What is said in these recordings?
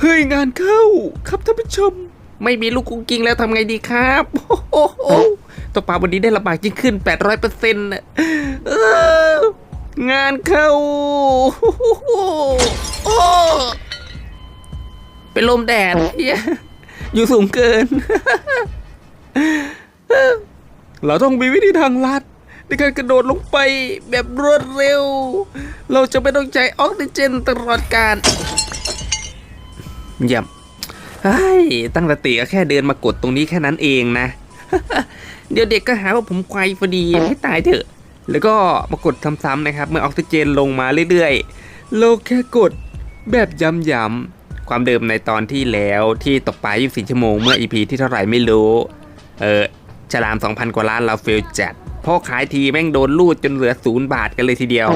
เฮ้ยงานเข้าครับท่านผู้ชม ไม่มีลูกกุ้งกิ้งแล้วทำไงดีครับโอ้โหตกปลาวันนี้ได้ลำบากยิ่งขึ้น 800เปอร์เซ็นต์งานเข้าโอ้เป็นลมแดดอยู่สูงเกิน เราต้องมีวิธีทางลัดในการกระโดดลงไปแบบรวดเร็ว เราจะไม่ต้องใช้ออกซิเจนตลอดการ เยี่ยมเฮ้ยตั้งสติก็แค่เดินมากดตรงนี้แค่นั้นเองนะ เดี๋ยวเด็กก็หาว่าผมควายพอดีให้ตายเถอะ แล้วก็มากดซ้ำๆนะครับ เมื่อออกซิเจนลงมาเรื่อยๆเราแค่กดแบบย้ำๆความเดิมในตอนที่แล้วที่ตกปลา24ชั่วโมงเมื่อ EP ที่เท่าไหร่ไม่รู้ เออฉลาม 2,000 กว่าล้านเราเฟลจัดเพราะขายทีแม่งโดนลูดจนเหลือศูนย์บาทกันเลยทีเดียว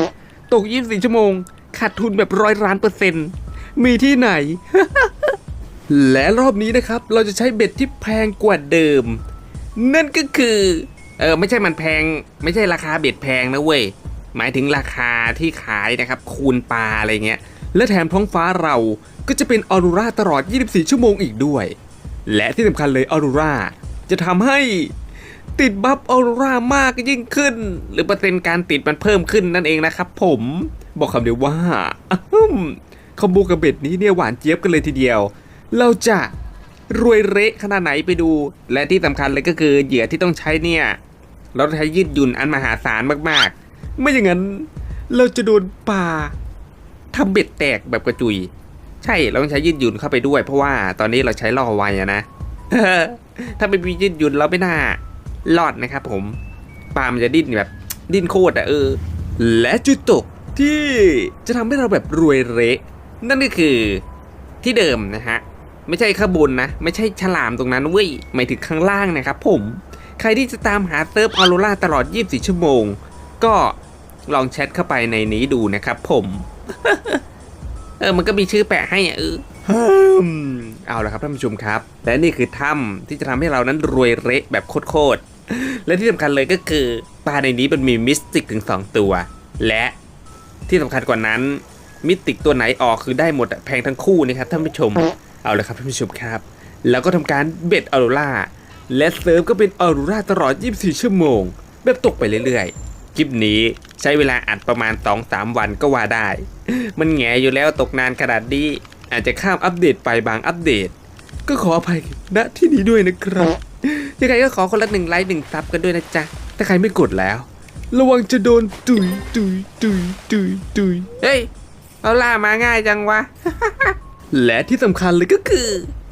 ตก 24 ชั่วโมงขาดทุนแบบร้อยล้านเปอร์เซ็นต์ มีที่ไหน และรอบนี้นะครับ เราจะใช้เบ็ดที่แพงกว่าเดิม นั่นก็คือ เออไม่ใช่มันแพง ไม่ใช่ราคาเบ็ดแพงนะเว้ย หมายถึงราคาที่ขายนะครับ คูณปลาอะไรเงี้ย และแถมท้องฟ้าเราก็จะเป็นออโรราตลอด 24 ชั่วโมงอีกด้วย และที่สำคัญเลยออโรราจะทำให้ติดบัฟออโรรามากยิ่งขึ้น หรือเปอร์เซ็นต์การติดมันเพิ่มขึ้นนั่นเองนะครับผม บอกคำเดียวว่า คอมโบกับเบ็ดนี้เนี่ยหวานเจี๊ยบกันเลยทีเดียว เราจะรวยเละขนาดไหนไปดู และที่สำคัญเลยก็คือเหยื่อที่ต้องใช้เนี่ย เราต้องใช้ยืดหยุ่นอันมหาศาลมากๆ ไม่อย่างนั้น เราจะโดนปลาทำเบ็ดแตกแบบกระจุย ใช่เราต้องใช้ยืดหยุ่นเข้าไปด้วย เพราะว่าตอนนี้เราใช้ล่อไวอะนะถ้าไม่มียืดหยุ่นเราไม่น่ารอดนะครับผมปลามันจะดิ้นแบบดิ้นโคตรอะเออ และจุดตกที่จะทำให้เราแบบรวยเละ นั่นก็คือที่เดิมนะฮะ ไม่ใช่ข้างบนนะ ไม่ใช่ฉลามตรงนั้นเว้ยหมายถึงข้างล่างนะครับผม ใครที่จะตามหาเซิร์ฟออโรราตลอด 24 ชั่วโมง ก็ลองแชทเข้าไปในนี้ดูนะครับผมเออ มันก็มีชื่อแปะให้อะเออฮึมเอาละครับท่านผู้ชมครับ และนี่คือถ้ำที่จะทำให้เรานั้นรวยเละแบบโคตรๆ และที่สำคัญเลยก็คือปลาในนี้มันมีมิสติกถึง 2 ตัว และที่สำคัญกว่านั้น มิติตัวไหนออกคือได้หมดอะแพงทั้งคู่นะครับท่านผู้ชมเอาเลยครับท่านผู้ชมครับ แล้วก็ทำการเบ็ดออโรราและเซิร์ฟก็เป็นออโรราตลอด 24 ชั่วโมง แบบตกไปเรื่อยๆคลิปนี้ใช้เวลาอัดประมาณ 2-3 วันก็ว่าได้ มันแงอยู่แล้วตกนานขนาดนี้อาจจะข้ามอัปเดตไปบางอัปเดต ก็ขออภัยณที่นี้ด้วยนะครับยังไงก็ขอคนละหนึ่งไลค์หนึ่งซับกันด้วยนะจ๊ะถ้าใครไม่กดแล้ว ระวังจะโดนตุยตุยตุยตุยตุยเฮ้ย เอาล่ามาง่ายจังวะ และที่สำคัญเลยก็คือ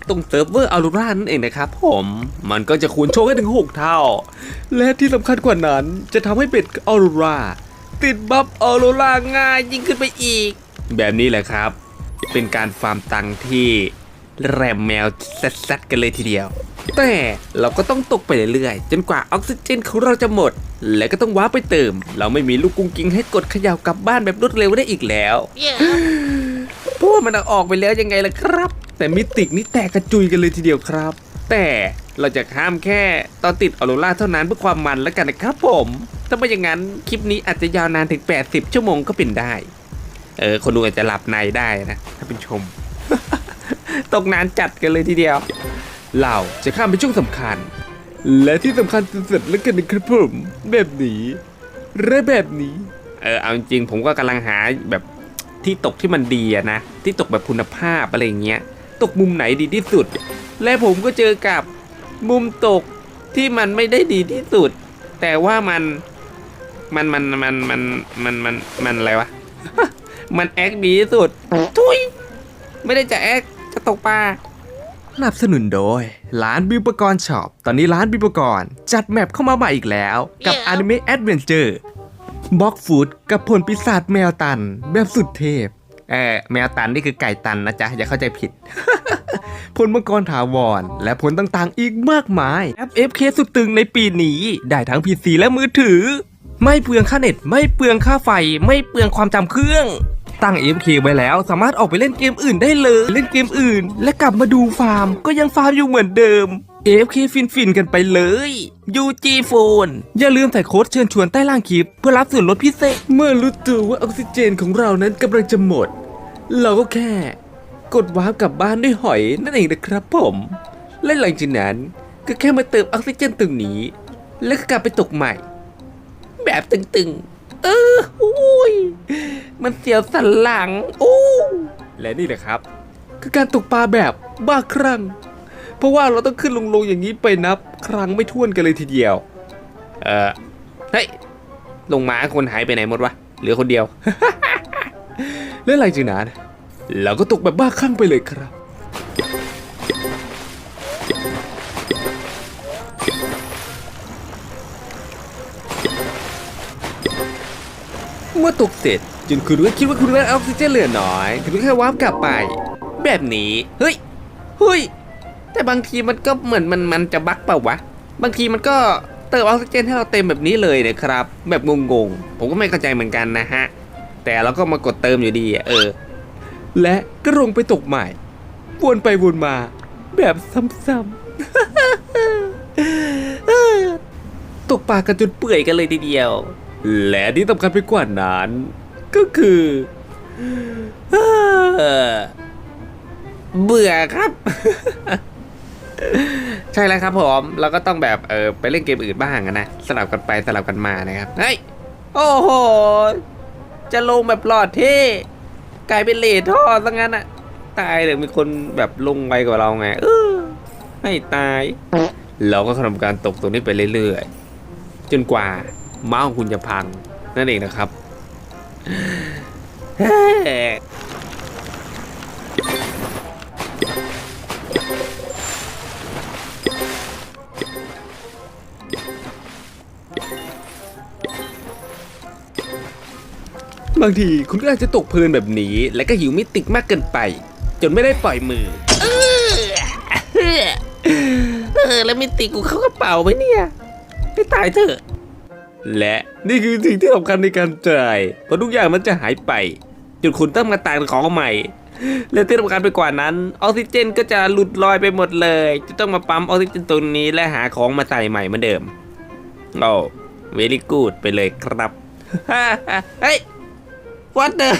ตรงเซิร์ฟเวอร์อ r ร r a นั่นเองนะครับผม มันก็จะคูณโชคให้ถึง 6 เท่า และที่สำคัญกว่านั้นจะทำให้เป็ดอ r ร r a ติดบัฟอ r ร r a ง่ายยิ่งขึ้นไปอีก แบบนี้แหละครับ เป็นการฟาร์มตังที่ แรมแมวแซดๆกันเลยทีเดียว แต่เราก็ต้องตกไปเรื่อยๆ จนกว่าออกซิเจนของเราจะหมด และก็ต้องว้าไปเติม เราไม่มีลูกกุ้งกิ้งให้กดเขย่ากลับบ้านแบบรวดเร็วได้อีกแล้วเพราะว่ามันออกไปแล้วยังไงล่ะครับ แต่มิติกนี่แตกกระจุยกันเลยทีเดียวครับ แต่เราจะข้ามแค่ตอนติดออโรราเท่านั้นเพื่อความมันแล้วกันนะครับผม ถ้าไม่อย่างนั้นคลิปนี้อาจจะยาวนานถึง 80 ชั่วโมงก็เป็นได้ เออ คนดูอาจจะหลับในได้นะ ถ้าเป็นชม ตกนานจัดกันเลยทีเดียว เราจะข้ามไปช่วงสำคัญ และที่สำคัญสุดๆแล้วกันนะครับผมแบบนี้และแบบนี้ เออเอาจริงๆผมก็กำลังหาแบบที่ตกที่มันดีอะนะ ที่ตกแบบคุณภาพอะไรอย่างเงี้ย ตกมุมไหนดีที่สุด และผมก็เจอกับมุมตกที่มันไม่ได้ดีที่สุด แต่ว่ามันมันมันมันมันมันมันมันอะไรวะ มันแอคดีที่สุด ทุย ไม่ได้จะแอค จะตกปลาสนับสนุนโดย ร้านบิวปกรณ์ช็อป ตอนนี้ร้านบิวปกรณ์จัดแมปเข้ามาใหม่อีกแล้ว กับ Yeah. Anime Adventure บ็อกฟูดกับผลปีศาจแมวตัน แบบสุดเทพ เออแมวตันนี่คือไก่ตันนะจ๊ะ อย่าเข้าใจผิด ผลมังกรถาวร และผลต่างๆอีกมากมายแอป FK สุดตึงในปีนี้ ได้ทั้ง PC และมือถือ ไม่เปลืองค่าเน็ต ไม่เปลืองค่าไฟ ไม่เปลืองความจำเครื่อง ตั้ง AFK ไว้แล้ว สามารถออกไปเล่นเกมอื่นได้เลยเล่นเกมอื่น และกลับมาดูฟาร์ม ก็ยังฟาร์มอยู่เหมือนเดิม AFK ฟินฟินๆกันไปเลย UG Phone อย่าลืมใส่โค้ดเชิญชวนใต้ล่างคลิป เพื่อรับส่วนลดพิเศษ เมื่อรู้ตัวว่าออกซิเจนของเรานั้นกำลังจะหมด เราก็แค่ กดวาร์ปกลับบ้านด้วยหอยนั่นเองนะครับผมและหลังจากนั้นก็แค่มาเติมออกซิเจนตรงนี้ แล้วก็กลับไปตกใหม่ แบบตึงๆ เอออุ้ยมันเสียวสันหลังโอ้และนี่แหละครับ คือการตกปลาแบบบ้าคลั่งเพราะว่าเราต้องขึ้นลงลงๆอย่างนี้ไปนับ ครั้งไม่ถ้วนกันเลยทีเดียว เออเฮ้ยลงมาคนหายไปไหนหมดวะเหลือคนเดียว และหลังจากนั้นเราก็ตกแบบบ้าคลั่งไปเลยครับ เมื่อตกเสร็จจนคุณก็คิดว่าคุณได้ออกซิเจนเหลือน้อย คุณก็แค่วาร์ปกลับไป แบบนี้เฮ้ยเฮ้ยแต่บางทีมันก็เหมือนมันมันจะบั๊กเปล่าวะ บางทีมันก็เติมออกซิเจนให้เราเต็มแบบนี้เลยนะครับ แบบงงๆ ผมก็ไม่เข้าใจเหมือนกันนะฮะ แต่เราก็มากดเติมอยู่ดีเออ และก็ลงไปตกใหม่ วนไปวนมา แบบซ้ำๆตกปลากันจนเปื่อยกันเลยทีเดียว และที่สำคัญไปกว่านั้น ก็คือเอ่อเบื่อครับ ใช่แล้วครับผมเราก็ต้องแบบเออไปเล่นเกมอื่นบ้างนะสลับกันไปสลับกันมานะครับเฮ้ยโอ้โห จะลงแบบหลอดเท่กลายเป็นเลทท่อซะงั้นอะตายเลยมีคนแบบลงไวกว่าเราไง เออไม่ตาย เราก็ทำการตกตรงนี้ไปเรื่อยๆ จนกว่า มาของคุณจะพังนั่นเองนะครับบางทีคุณก็อาจจะตกเพลินแบบนี้ และก็หิวมิติกมากเกินไป จนไม่ได้ปล่อยมือ เออเออแล้วมิติกกูเข้ากระเป๋าไหมเนี่ยไม่ตายเถอะ และนี่คือสิ่งที่สำคัญในการจ่ายเพราะทุกอย่างมันจะหายไปจนคุณต้องมาต่างของใหม่ และที่สำคัญไปกว่านั้น ออกซิเจนก็จะหลุดลอยไปหมดเลย จะต้องมาปั๊มออกซิเจนตรงนี้และหาของมาใส่ใหม่เหมือนเดิมโอ้เวลี่กูดไปเลยครับเฮ้ย what the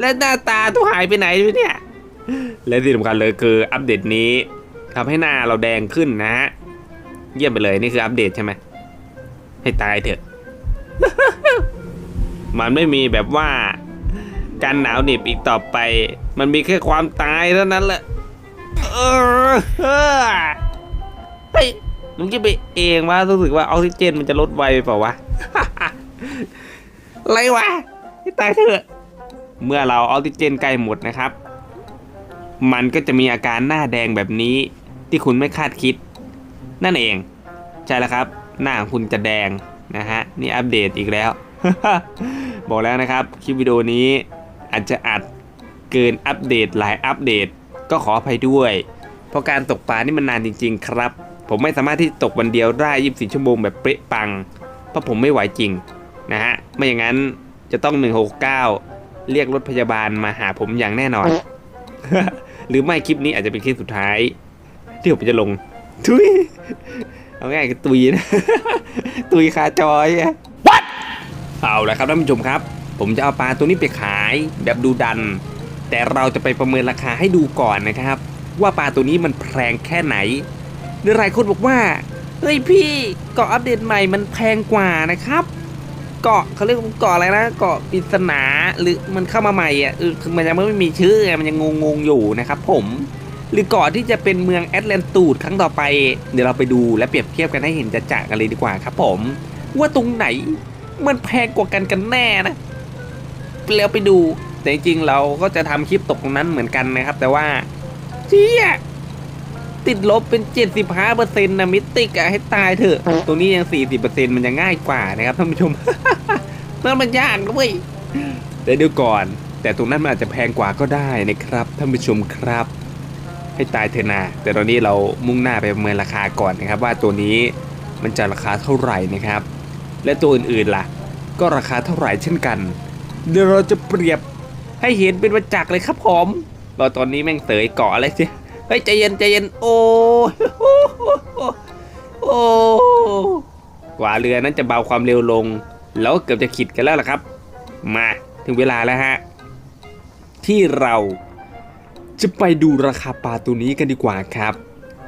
และหน้าตาทุกหายไปไหนด้วยเนี่ย และที่สำคัญเลยคืออัปเดตนี้ทำให้หน้าเราแดงขึ้นนะฮะ เยี่ยมไปเลยนี่คืออัปเดตใช่ไหม ให้ตายเถอะ มันไม่มีแบบว่า การหนาวเหน็บอีกต่อไป มันมีแค่ความตายเท่านั้นแหละเออเฮ้ยมึงคิดไปเองว่ารู้สึกว่าออกซิเจนมันจะลดไวไปเปล่าวะอะไรวะให้ตายเถอะ เมื่อเราออกซิเจนใกล้หมดนะครับ มันก็จะมีอาการหน้าแดงแบบนี้ที่คุณไม่คาดคิด นั่นเอง ใช่แล้วครับ หน้าของคุณจะแดงนะฮะนี่อัปเดตอีกแล้ว บอกแล้วนะครับคลิปวิดีโอนี้อาจจะอัดเกินอัปเดตหลายอัปเดตก็ขออภัยด้วย เพราะการตกปลานี่มันนานจริง ๆ ครับ ผมไม่สามารถที่ตกวันเดียวได้ 24 ชั่วโมงแบบเป๊ะปัง เพราะผมไม่ไหวจริงนะฮะไม่อย่างนั้นจะต้อง 169 เรียกรถพยาบาลมาหาผมอย่างแน่นอน หรือไม่คลิปนี้อาจจะเป็นคลิปสุดท้าย ที่ผมจะลงทุย เอาง่ายคือตุยนะ ตุยคาจอยอะ What เอาละครับท่านผู้ชมครับ ผมจะเอาปลาตัวนี้ไปขายแบบดูดัน แต่เราจะไปประเมินราคาให้ดูก่อนนะครับ ว่าปลาตัวนี้มันแพงแค่ไหนหลายคนบอกว่าเฮ้ยพี่เกาะอัปเดตใหม่มันแพงกว่านะครับ เกาะเขาเรียกว่าเกาะอะไรนะเกาะปริศนาหรือมันเข้ามาใหม่อะเออคือมันยังไม่มีชื่อไงมันยังงงๆอยู่นะครับผม หรือเกาะที่จะเป็นเมืองแอตแลนตูดครั้งต่อไป เดี๋ยวเราไปดูและเปรียบเทียบกันให้เห็นจะจะกันเลยดีกว่าครับผม ว่าตรงไหนมันแพงกว่ากันกันแน่นะแล้วไปดู แต่จริงเราก็จะทำคลิปตกตรงนั้นเหมือนกันนะครับ แต่ว่าเชี่ยติดลบเป็น 75เปอร์เซ็นต์นะมิติกอะให้ตายเถอะ ตรงนี้ยัง 40เปอร์เซ็นต์มันจะง่ายกว่านะครับท่านผู้ชมนั่นมันยากนะเว้ยแต่เดี๋ยวก่อน แต่ตรงนั้นมันอาจจะแพงกว่าก็ได้นะครับท่านผู้ชมครับ ให้ตายเถอะนะแต่ตอนนี้เรามุ่งหน้าไปประเมินราคาก่อนนะครับ ว่าตัวนี้มันจะราคาเท่าไหร่นะครับ และตัวอื่นๆล่ะ ก็ราคาเท่าไหร่เช่นกัน เดี๋ยวเราจะเปรียบให้เห็นเป็นประจักษ์เลยครับผมเราตอนนี้แม่งเตยเกาะอะไรสิเฮ้ยใจเย็นใจเย็นโอ้โอ้กว่าเรือนั้นจะเบาความเร็วลง แล้วเกือบจะขิดกันแล้วล่ะครับ มาถึงเวลาแล้วฮะที่เรา จะไปดูราคาปลาตัวนี้กันดีกว่าครับ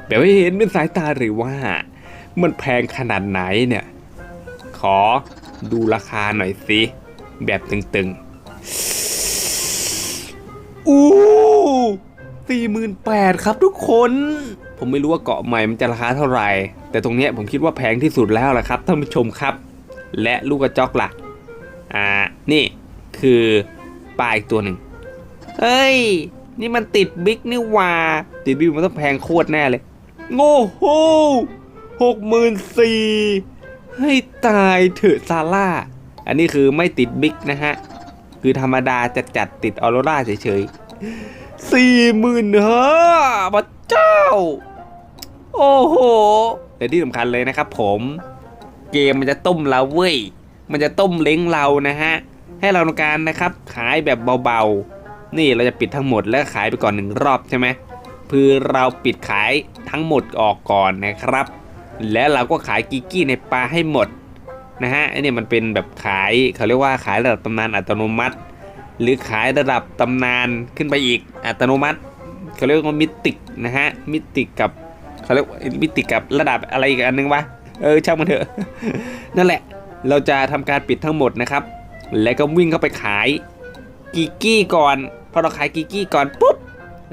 แบบให้เห็นเป็นสายตาหรือว่า มันแพงขนาดไหนเนี่ย ขอดูราคาหน่อยสิ แบบตึงๆ อู้สี่หมื่นแปดครับทุกคน ผมไม่รู้ว่าเกาะใหม่มันจะราคาเท่าไหร่ แต่ตรงเนี้ยผมคิดว่าแพงที่สุดแล้วละครับท่านผู้ชมครับ และลูกกระจอกล่ะ อ่า นี่คือปลาอีกตัวหนึ่ง เฮ้ย นี่มันติดบิ๊กนี่หว่าติดบิ๊กมันต้องแพงโคตรแน่เลย โง่โหหกหมื่นสี่ให้ตายเถอะซาร่า อันนี้คือไม่ติดบิ๊กนะฮะ คือธรรมดาจะจัดติดออโรราเฉยๆสี่หมื่นห้าพระเจ้า โอ้โหแต่ที่สำคัญเลยนะครับผมเกมมันจะต้มเราเว้ย มันจะต้มเล้งเรานะฮะ ให้เราต้องการนะครับขายแบบเบาๆ นี่เราจะปิดทั้งหมดแล้วขายไปก่อนหนึ่งรอบใช่ไหมเพื่อเราปิดขายทั้งหมดออกก่อนนะครับ แล้วเราก็ขายกิกกี้ในปลาให้หมดนะฮะไอ้นี่มันเป็นแบบขายเขาเรียกว่าขายระดับตำนานอัตโนมัติ หรือขายระดับตำนานขึ้นไปอีกอัตโนมัติเขาเรียกว่ามิติกนะฮะมิติกกับเขาเรียกมิติกกับระดับอะไรอีกอันนึงวะเออช่างมันเถอะนั่นแหละเราจะทำการปิดทั้งหมดนะครับ แล้วก็วิ่งเข้าไปขาย กิกกี้ก่อน พอเราขายกิกกี้ก่อนปุ๊บ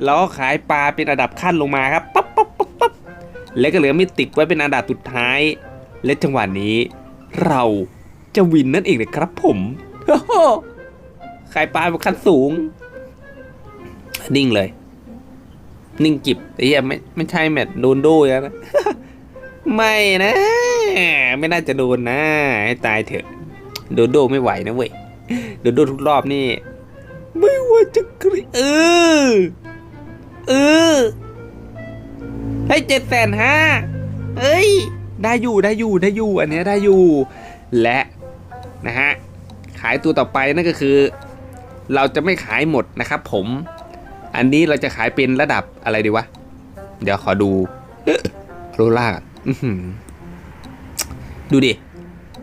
เราก็ขายปลาเป็นระดับขั้นลงมาครับปั๊บปั๊บปั๊บปั๊บแล้วก็เหลือมิติกไว้เป็นอันดับสุดท้าย และจังหวะนี้ เราจะวินนั่นเองเลยครับผมขายปลาเป็นขั้นสูง นิ่งเลย นิ่งจิบไอ้เหี้ยไม่ไม่ใช่แมตโดนโด้วนะ ไม่นะ ไม่น่าจะโดนนะ ให้ตายเถอะ โดนโดไม่ไหวนะเว้ย โดนโดทุกรอบนี่ ไม่ว่าจะกรีเออ เออ ให้เจ็ดแสนห้าเอ้ย ได้อยู่ได้อยู่ได้อยู่ อันนี้ได้อยู่ และนะฮะ ขายตัวต่อไปนั่นก็คือ เราจะไม่ขายหมดนะครับผม อันนี้เราจะขายเป็นระดับอะไรดีวะ เดี๋ยวขอดูโรล่าดูดิ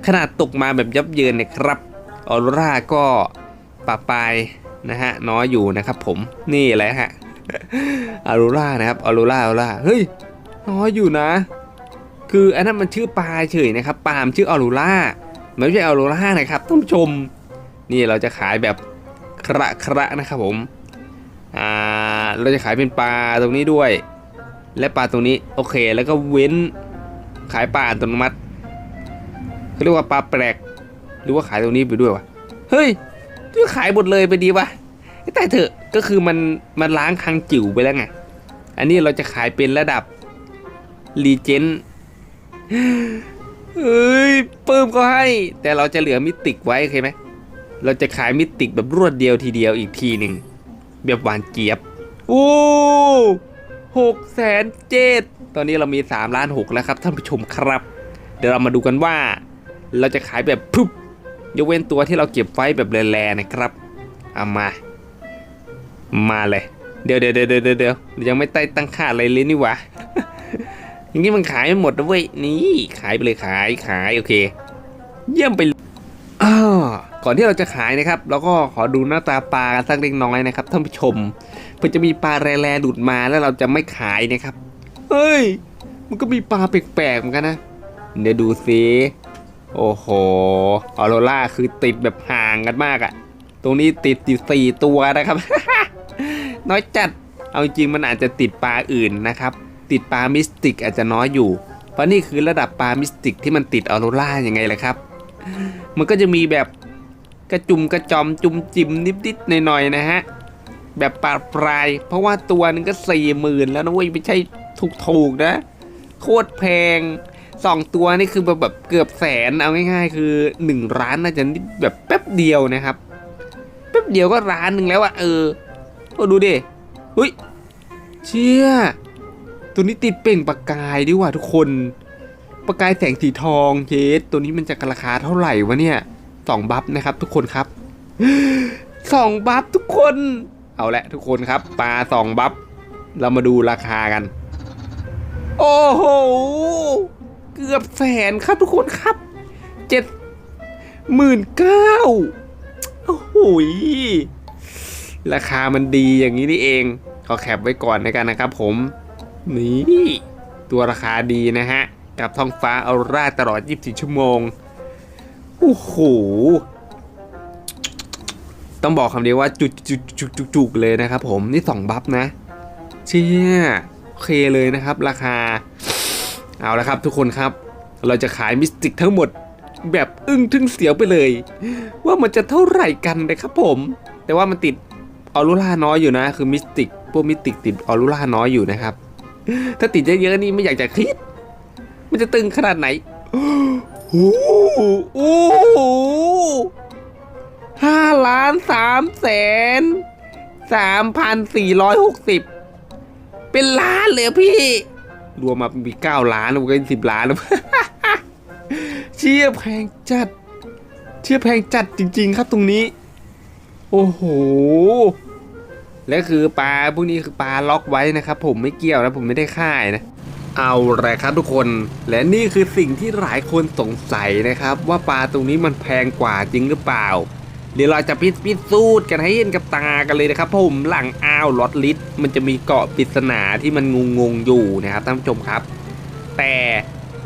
ขนาดตกมาแบบยับเยินเนี่ยครับออโรราก็ปะปลาย นะฮะน้อยอยู่นะครับผมนี่แหละฮะออโรรานะครับออโรราออโรราเฮ้ยน้อยอยู่นะ คืออันนั้นมันชื่อปลาเฉยนะครับปลามชื่อออโรรามันไม่ใช่ออโรรานะครับท่านผู้ชม นี่เราจะขายแบบคระคระนะครับผมอ่าเราจะขายเป็นปลาตรงนี้ด้วย และปลาตรงนี้โอเค แล้วก็เว้นขายปลาอัตโนมัติเขาเรียกว่าปลาแปลกหรือว่าขายตรงนี้ไปด้วยวะเฮ้ย จะขายหมดเลยไปดีวะแต่เถอะก็คือมันมันล้างคังจิ๋วไปแล้วไง อันนี้เราจะขายเป็นระดับรีเจนเฮ้ยเพิ่มก็ให้ แต่เราจะเหลือมิติกไว้โอเคไหมเราจะขายมิติกแบบรวดเดียวทีเดียวอีกทีหนึ่งแบบหวานเจี๊ยบโอ้หกแสนเจ็ดตอนนี้เรามี3ล้านหกแล้วครับท่านผู้ชมครับ เดี๋ยวเรามาดูกันว่า เราจะขายแบบพุบ ยกเว้นตัวที่เราเก็บไว้แบบแร่ๆนะครับเอามา มาเลย เดี๋ยวเดี๋ยวเดี๋ยวเดี๋ยวยังไม่ใต้ตั้งค่าอะไรเลยนี่วะอย่างนี้มันขายไม่หมดนะเว้ยนี่ขายไปเลยขายขายโอเค เยี่ยมไปก่อนที่เราจะขายนะครับเราก็ขอดูหน้าตาปลากันสักเล็กน้อยนะครับท่านผู้ชมเพื่อจะมีปลาแร่ๆหลุดมาแล้วเราจะไม่ขายนะครับ เฮ้ย มันก็มีปลาแปลกๆเหมือนกันนะ เดี๋ยวดูสิ โอ้โห ออโรล่าคือติดแบบห่างกันมากอะตรงนี้ติดอยู่สี่ตัวนะครับ น้อยจัด เอาจริงมันอาจจะติดปลาอื่นนะครับ ติดปลามิสติกอาจจะน้อยอยู่ เพราะนี่คือระดับปลามิสติกที่มันติดออโรล่ายังไงล่ะครับ มันก็จะมีแบบกระจุมกระจอมจุมจิมนิดๆหน่อยๆนะฮะ แบบปลาปลาย เพราะว่าตัวนึงก็สี่หมื่นแล้วนะเว้ยไม่ใช่ถูกๆนะ โคตรแพง สองตัวนี่คือแบบแบบเกือบแสนเอาง่ายๆ คือหนึ่งร้านน่าจะนิดแบบแป๊บเดียวนะครับ แป๊บเดียวก็ร้านหนึ่งแล้วอะเออก็ดูดิเฮ้ยเชี่ยตัวนี้ติดเปล่งประกายดีว่ะทุกคน ประกายแสงสีทองเยสตัวนี้มันจะราคาเท่าไหร่วะเนี่ยสองบัฟนะครับ ทุกคนครับสองบัฟทุกคน เอาละทุกคนครับปลาสองบัฟเรามาดูราคากัน โอ้โห เกือบแสนครับทุกคนครับเจ็ดหมื่นเก้าโอ้โหราคามันดีอย่างนี้นี่เองก็แคปไว้ก่อนในกันนะครับผม นี่ตัวราคาดีนะฮะ กับท้องฟ้าเออร่าตลอด 24 ชั่วโมง โอ้โห ต้องบอกคำเดียวว่าจุกจุกจุกจุกจุกเลยนะครับผม นี่สองบัฟนะ เชี่ยโอเคเลยนะครับราคา เอาละครับทุกคนครับ เราจะขายมิสติกทั้งหมดแบบอึ้งทึ่งเสียวไปเลย ว่ามันจะเท่าไหร่กันนะครับผม แต่ว่ามันติดออรูล่าน้อยอยู่นะ คือมิสติกพวกมิสติกติดออรูล่าน้อยอยู่นะครับ ถ้าติดเยอะๆนี่ไม่อยากจะคิด มันจะตึงขนาดไหนโอ้โหโอ้โหห้าล้านสามแสนสามพันสี่ร้อยหกสิบเป็นล้านเลยพี่ รวมมามีเก้าล้านแล้วก็สิบล้านแล้วเชี่ยแพงจัด เชี่ยแพงจัดจริง ๆ ครับตรงนี้ โอ้โหและคือปลาพวกนี้คือปลาล็อกไว้นะครับ ผมไม่เกี่ยวนะผมไม่ได้ค่ายนะ เอาละครับทุกคนและนี่คือสิ่งที่หลายคนสงสัยนะครับ ว่าปลาตรงนี้มันแพงกว่าจริงหรือเปล่า เดี๋ยวเราจะพิพิสูจน์กันให้เห็นกับตากันเลยนะครับผมหลังอ่าวลอตลิสมันจะมีเกาะปริศนาที่มันงงงๆอยู่นะครับท่านผู้ชมครับ แต่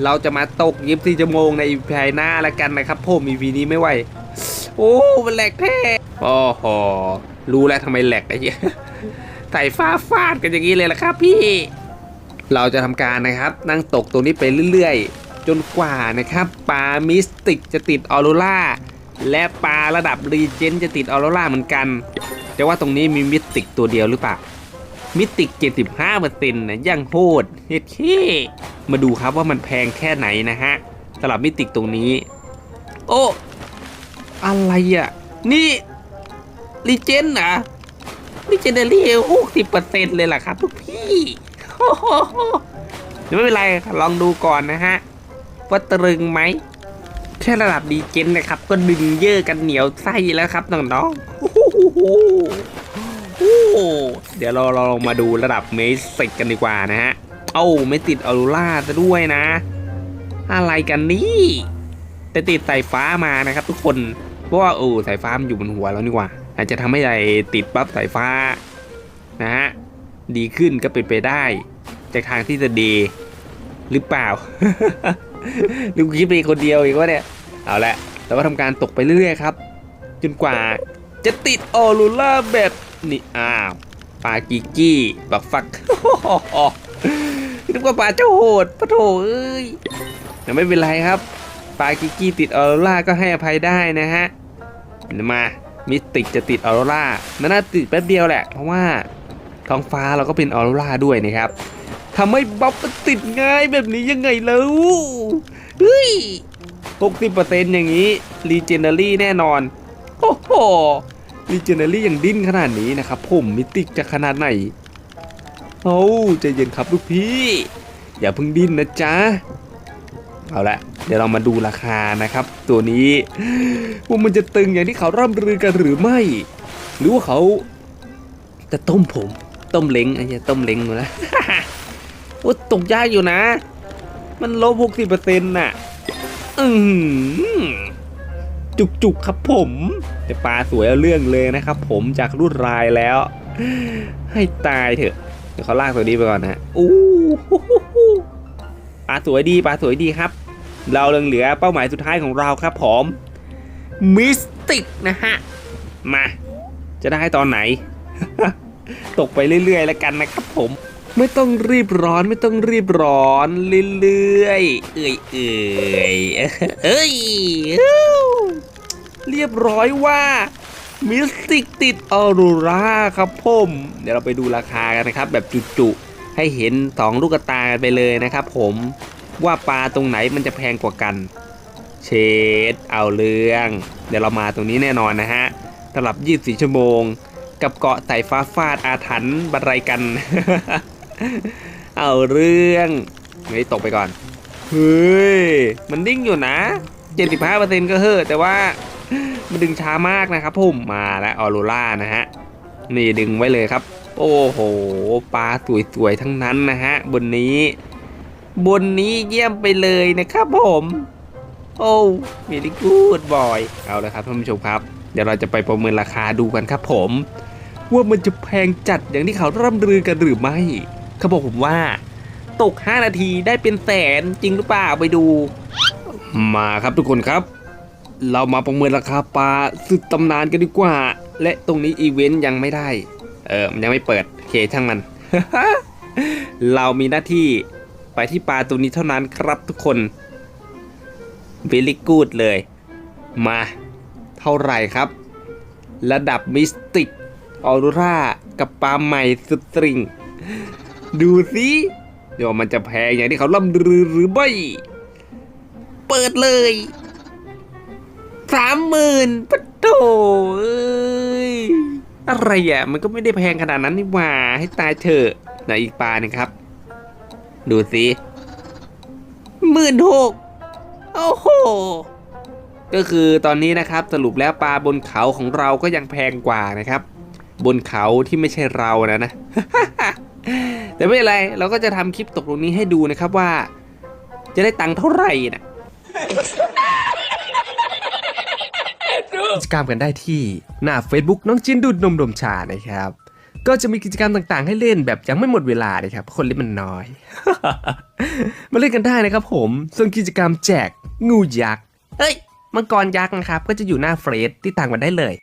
เราจะมาตกยิบสี่ชั่วโมงในอีพีหน้าแล้วกันนะครับผมอีพีนี้ไม่ไหวโอ้มันแหลกแท้โอ้โหรู้แล้วทำไมแหลกไอ้เหี้ยใส่ฟ้าฟาดกันอย่างนี้เลยล่ะครับพี่ เราจะทำการนะครับ นั่งตกตรงนี้ไปเรื่อยๆ จนกว่านะครับปลามิสติกจะติดออโรรา และปลาระดับรีเจนจะติดออโรราเหมือนกัน แต่ว่าตรงนี้มีมิติกตัวเดียวหรือเปล่า มิติก 75%นะยังโหดเฮ็ดเท่มาดูครับว่ามันแพงแค่ไหนนะฮะสำหรับมิติกตรงนี้ โอ้อะไรอะ นี่รีเจนนะรีเจนเดอรี่หกสิบเปอร์เซ็นต์เลยล่ะครับทุกพี่เดี๋ยวไม่เป็นไรลองดูก่อนนะฮะ ว่าตรึงไหม แค่ระดับดีเจนนะครับ ก็ดึงเยอะกันเหนียวไส้แล้วครับน้องๆโอ้เดี๋ยวเราเราลองมาดูระดับเมสิกกันดีกว่านะฮะ เอ้าไม่ติดออรูล่าซะด้วยนะ อะไรกันนี่แต่ติดสายฟ้ามานะครับ ทุกคนเพราะว่าโอ้สายฟ้ามันอยู่บนหัวแล้วนี่ว่า อาจจะทำให้ไอ้ติดปั๊บสายฟ้านะฮะดีขึ้นก็เป็นไปได้ จากทางที่จะดีหรือเปล่า หรือกูคิดไปคนเดียวอีกวะเนี่ย เอาละเราก็ทำการตกไปเรื่อยๆครับ จนกว่าจะติดออรูล่าแบบนี่อ้าวปลากิกกี้บักฟักนึกว่าปลาเจ้าโหดปะโถเอ้ยแต่ไม่เป็นไรครับปลากิกกี้ติดออโรล่าก็ให้อภัยได้นะฮะมามิติกจะติดออโรล่ามันน่าติดแป๊บเดียวแหละ เพราะว่าท้องฟ้าเราก็เป็นออโรล่าด้วยนะครับ ทำให้บัฟมันติดง่ายแบบนี้ยังไงแล้วเฮ้ยหกสิบเปอร์เซ็นต์อย่างนี้รีเจนเนอรี่แน่นอน โอ้โหรีเจนเนอรี่ยังดิ้นขนาดนี้นะครับ ผมมิติกจะขนาดไหนโอ้ใจเย็นครับลูกพี่ อย่าเพิ่งดิ้นนะจ๊ะ เอาละเดี๋ยวเรามาดูราคานะครับ ตัวนี้ว่ามันจะตึงอย่างที่เขาร่ำลือกันหรือไม่ หรือว่าเขาจะต้มผม ต้มเล้งไอ้เหี้ยต้มเล้งอยู่นะโอ้ตกยากอยู่นะ มันลบหกสิบเปอร์เซ็นต์น่ะ อืมจุกจุกๆครับผม แต่ปลาสวยเอาเรื่องเลยนะครับผมจากรุ่นรายแล้ว ให้ตายเถอะ เดี๋ยวเขาลากตัวนี้ไปก่อนนะอู้ปลาสวยดีปลาสวยดีครับ เราเหลือเป้าหมายสุดท้ายของเราครับผมมิสติกนะฮะ มา จะได้ตอนไหน ตกไปเรื่อยๆแล้วกันนะครับผม ไม่ต้องรีบร้อนไม่ต้องรีบร้อนเรื่อยๆเอื่อยเอื่อยเอ้ยเรียบร้อยว่ามิสติกติดออโรราครับผมเดี๋ยวเราไปดูราคากันนะครับ แบบจุๆให้เห็นสองลูกตากันไปเลยนะครับผมว่าปลาตรงไหนมันจะแพงกว่ากัน เชดเอาเรื่อง เดี๋ยวเรามาตรงนี้แน่นอนนะฮะสำหรับ 24 ชั่วโมง กับเกาะสายฟ้าฟาดอาถรรพ์บันไรกัน เอาเรื่องเฮ้ตกไปก่อน เฮ้ย มันดิ้งอยู่นะ 75%ก็เฮ้อแต่ว่ามันดึงช้ามากนะครับผมมาแล้วออโรล่านะฮะ นี่ดึงไว้เลยครับ โอ้โห ปลาสวยๆ ทั้งนั้นนะฮะ บนนี้ บนนี้เยี่ยมไปเลยนะครับผม โอ้มีลิกูดบอย เอาละครับท่านผู้ชมครับ เดี๋ยวเราจะไปประเมินราคาดูกันครับผม ว่ามันจะแพงจัดอย่างที่เขาร่ำลือกันหรือไม่ เขาบอกผมว่า ตก 5 นาทีได้เป็นแสนจริงหรือเปล่าไปดู มาครับทุกคนครับ เรามาประเมินราคาปลาสุดตำนานกันดีกว่า และตรงนี้อีเวนต์ยังไม่ได้ เออมันยังไม่เปิดเคช่างมัน เรามีหน้าที่ไปที่ปลาตัวนี้เท่านั้นครับทุกคน v ิลิกูดเลย มาเท่าไหร่ครับ ระดับมิสติกออโรรากับปลาใหม่สตริง ดูสิเดี๋ยวมันจะแพงอย่างที่เขาล่ำลือหรือไม่ เปิดเลยสามหมื่นปะโถเอ้ยอะไรอะ มันก็ไม่ได้แพงขนาดนั้นนี่หว่า ให้ตายเถอะไหนอีกปลานึงครับ ดูสิหมื่นหกโอ้โห ก็คือตอนนี้นะครับสรุปแล้วปลาบนเขาของเราก็ยังแพงกว่านะครับ บนเขาที่ไม่ใช่เรานะนะ แต่ไม่เป็นไร เราก็จะทำคลิปตกลงนี้ให้ดูนะครับว่า จะได้ตังค์เท่าไหร่นะกิจกรรมกันได้ที่หน้า Facebook น้องจินดูดนมดมชานะครับ ก็จะมีกิจกรรมต่างๆ ให้เล่นแบบยังไม่หมดเวลานะครับ คนเล่นมันน้อย มาเล่นกันได้นะครับผม ส่วนกิจกรรมแจกงูยักษ์ เฮ้ย มังกรยักษ์นะครับ ก็จะอยู่หน้าเฟรดที่ต่างกันได้เลย